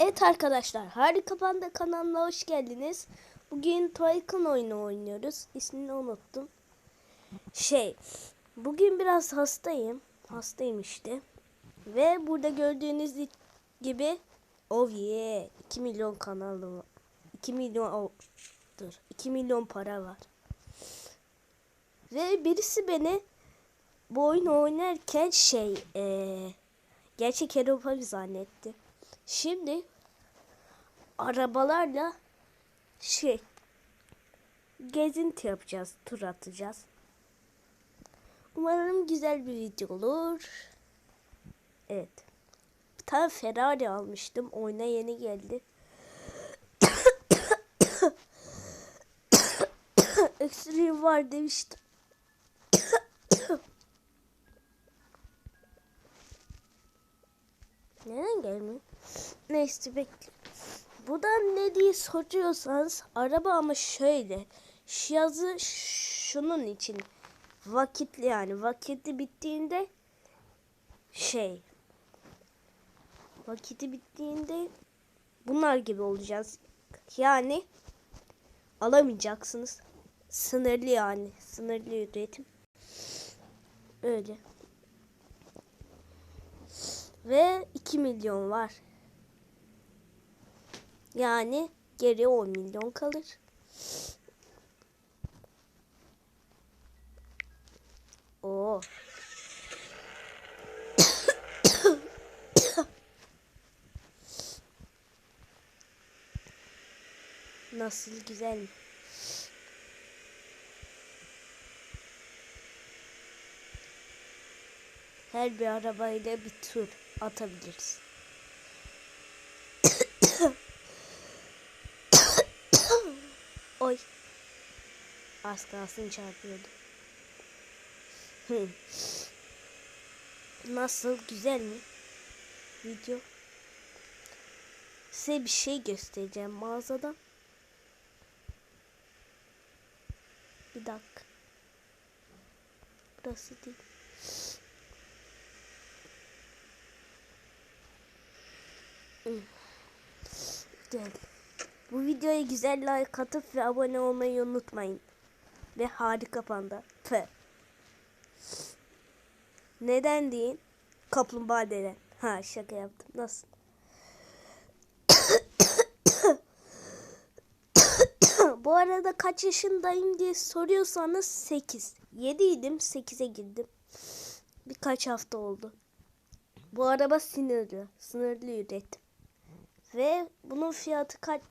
Evet arkadaşlar, Harika Panda kanalına hoş geldiniz. Bugün Tycoon oyunu oynuyoruz. İsmini unuttum. Şey, bugün biraz hastayım. Hastayım işte. Ve burada gördüğünüz gibi oh yeah, 2 milyon kanalı var. 2 milyon oh, dur, 2 milyon para var. Ve birisi beni bu oyunu oynarken şey, eee gerçek Europa zannetti. Şimdi arabalarla şey gezinti yapacağız, tur atacağız. Umarım güzel bir video olur. Evet. Bir tane Ferrari almıştım. Oyuna yeni geldi. Extreme var demiştim. Neden gelmiyor? Neyse bekle. Bu da ne diye soruyorsanız araba ama şöyle. Şu şunun için. Vakitli yani. Vakiti bittiğinde şey. Vakiti bittiğinde bunlar gibi olacağız. Yani alamayacaksınız. Sınırlı yani. Sınırlı üretim. Öyle. Ve 2 milyon var. Yani geri 10 milyon kalır. Oo. Nasıl güzel? Her bir arabayla bir tur atabiliriz. Oy. Az kalsın çarpıyordu. Nasıl güzel mi? Video. Size bir şey göstereceğim mağazadan. Bir dakika. Burası değil. Güzel. Bu videoya güzel like atıp ve abone olmayı unutmayın. Ve harika panda. F. Neden deyin? Kaplumbağa denen. Ha şaka yaptım. Nasıl? Bu arada kaç yaşındayım diye soruyorsanız 8. 7 idim 8'e girdim. Birkaç hafta oldu. Bu araba sınırlı. Sınırlı üretim. Ve bunun fiyatı kaç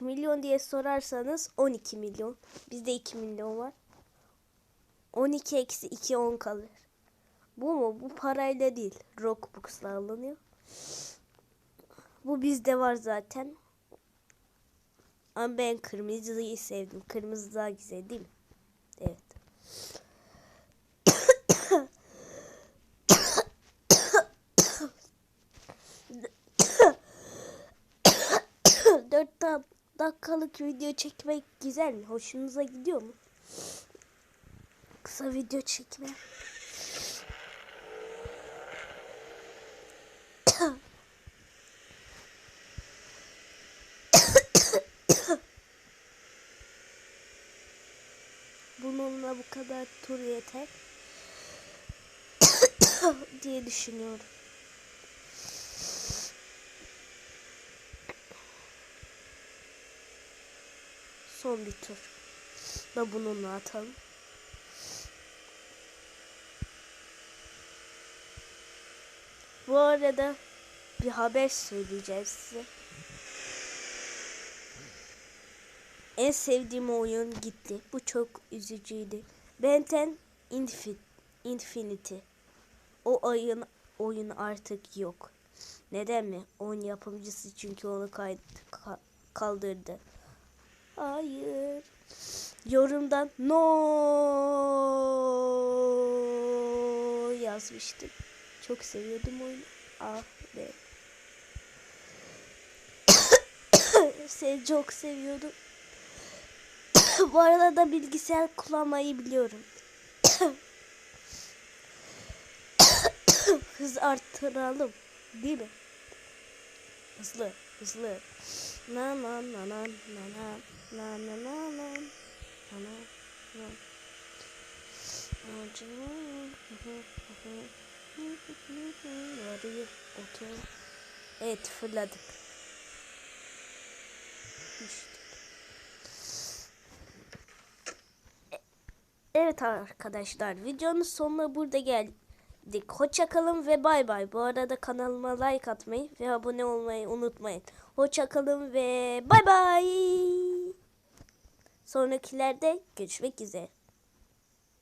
milyon diye sorarsanız 12 milyon. Bizde 2 milyon var. 12 eksi 2 10 kalır. Bu mu? Bu parayla değil. Rockbox'la alınıyor. Bu bizde var zaten. Ama ben kırmızıyı sevdim. Kırmızı daha güzel değil mi? Evet. Dört dakikalık video çekmek güzel mi? Hoşunuza gidiyor mu? Kısa video çekme. Bununla bu kadar tur yeter diye düşünüyorum. Son bir tur. Da bununla atalım. Bu arada bir haber söyleyeceğim size. En sevdiğim oyun gitti. Bu çok üzücüydü. Benten Infinity. O oyun oyun artık yok. Neden mi? Oyun yapımcısı çünkü onu kaldırdı. Hayır. Yorumdan no yazmıştım. Çok seviyordum oyunu. Ah be. Seni çok seviyordum. Bu arada da bilgisayar kullanmayı biliyorum. Hız arttıralım. Değil mi? Hızlı. Hızlı. Na na na na na na na na na na na na Varıyor, otur. Evet fırladık. Düştük. E- Evet arkadaşlar videonun sonuna burada geldik. Hoşça kalın ve bay bay. Bu arada kanalıma like atmayı ve abone olmayı unutmayın. Hoşça kalın ve bay bay. Sonrakilerde görüşmek üzere.